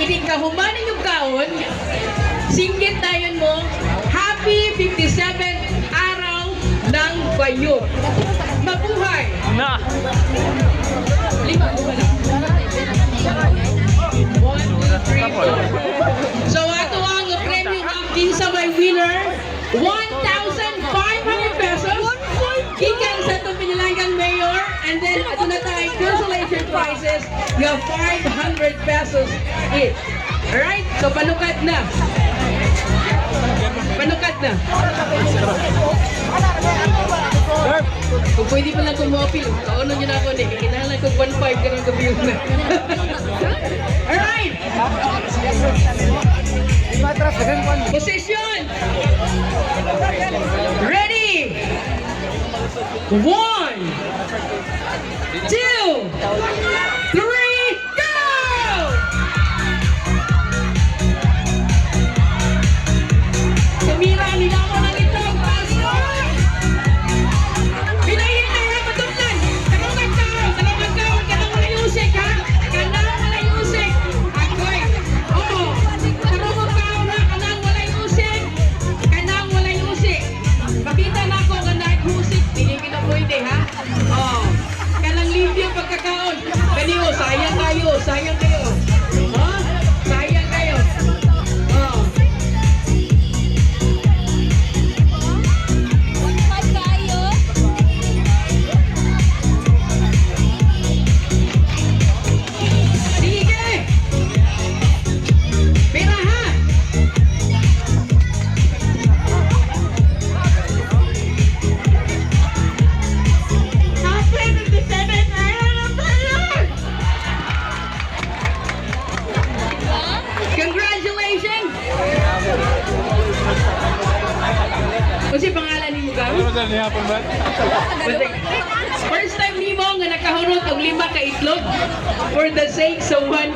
ining kahumanan yung kaon, singgit tayo mo, Happy 57th Araw ng Bayo. Mabuhay! Na. Lima, lima na. One, two, three, four. So ato ang premyo ang kinsa may winner, 1,500 pesos. Gikan sa itong pinilangang mayor. And then, prizes. You have 500 pesos each. Alright? So, panukat na. Panukat na. Kung pwede pa lang kumopil, kauno nyo na ako ni. Kinahanglan ko 1.5 ka ng gabi yun na. Alright! Position! Ready! One, two, años de Kasi pangalan ni gawin? Ano ni hapon ba? First time ni mo nga nakahunot og lima ka itlog for the sake sa 1.5.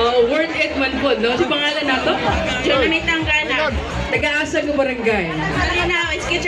Uh, worth it man po, no? Si pangalan nato? Jonamit ang gana. Taga-asa ka barangay. Ano na, kitchen